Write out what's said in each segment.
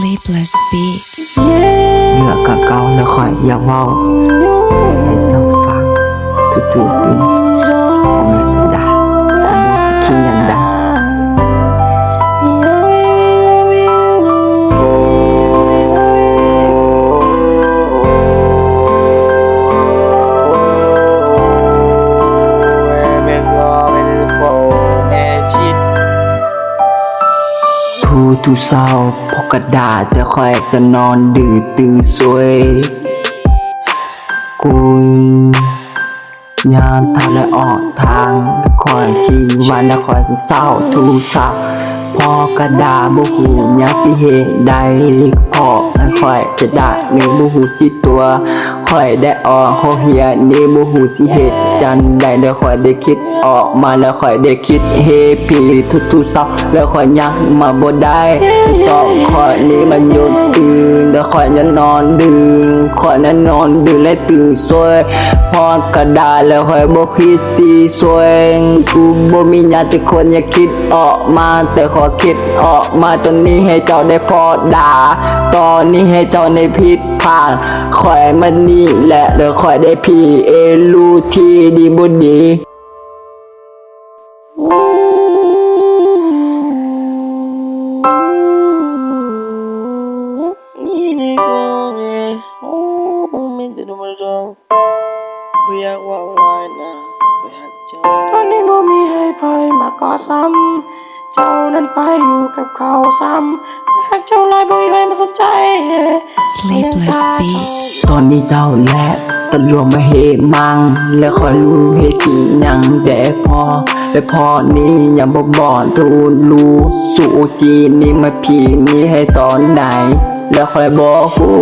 Sleepless Beats. เลือกกะเก่าแล้วค่อยอยากเว้าให้เจ้าฟังจู่ๆ ทูทูเศร้าพอกระดาษแต่ค่อยจะนอนดื้อตื่นสวยกูยามทางและออกทางคอยขี่วันและคอยเศร้าทูเศร้าพอกระดาษบ่หูยังสิเหตุใดพอและคอยจะด่านี่บ่หูสิตัว คอยได้ออกโฮเฮียนี่บูหูสิเหตุจันได้แล้วคอยได้คิดออกมาแล้วคอยได้คิดเฮพีทุกทุกๆเศร้าแล้วคอยยังมาบ่ได้ต้องคอยนี้มันหยุดตื่น แล้วคอยจะนอนดึงคอยนั้นนอนดึงและตื่นสวยพอกระดาษแล้วคอยบ่คิดสิสวยกูบ่มีหยังที่คนอย่าคิดออกมาแต่ขอคิดออกมาตอนนี้ให้เจ้าได้พอด่า ตอนนี้ให้เจ้าในผิดพลาดคอยมันนี่แหละแล้วคอยได้พี่เอรู้ที่ดีบ่ดี ไม่ได้ดูมาจองไม่อยากว่าอะไรนะไปหักเจ้าตอนนี้บ่มีให้ไปมาก่อซ้ำเจ้านั้นไปอยู่กับเขาซ้ำหากเจ้าลายบ่มีใครมาสนใจ Sleepless Beats. ตอนนี้เจ้าและตะลวงมาเฮมัง และคอยรู้เหตุที่ยังแต่พอ และพอนี้ยังบ่บอนทูลรู้สู่จีนนี่มาพีนี้ให้ตอนไหน แล้วคอยบอกฮู้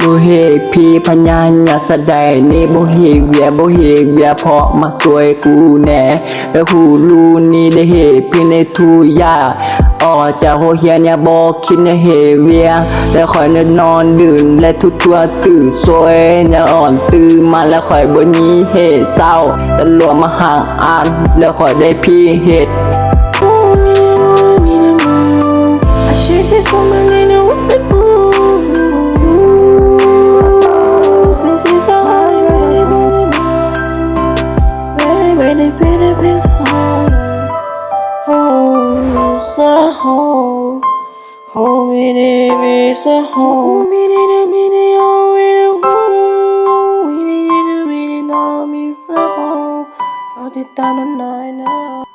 ดูเฮพี่พญานยาสดงนี่บ่เฮเวียบ่เฮเวียเพราะมาสวยกูแน่แล้วฮู้รู้นี่ได้เฮพี่ในทุยาออกจากหัวเฮียนอย่าบอกคิดในเฮเวียแล้วคอยนนอนดื่นและทุกทัวตื่นสวยอย่าอ่อนตื่นมาแล้วคอยบนนี้เฮเศร้าแต่รวมมาห่างอ่านแล้วคอยได้พี่เฮ็ด I should just woman mini makes a home. Mini the mini oh mini home. Mini the mini now makes a home. Forty down a nine now.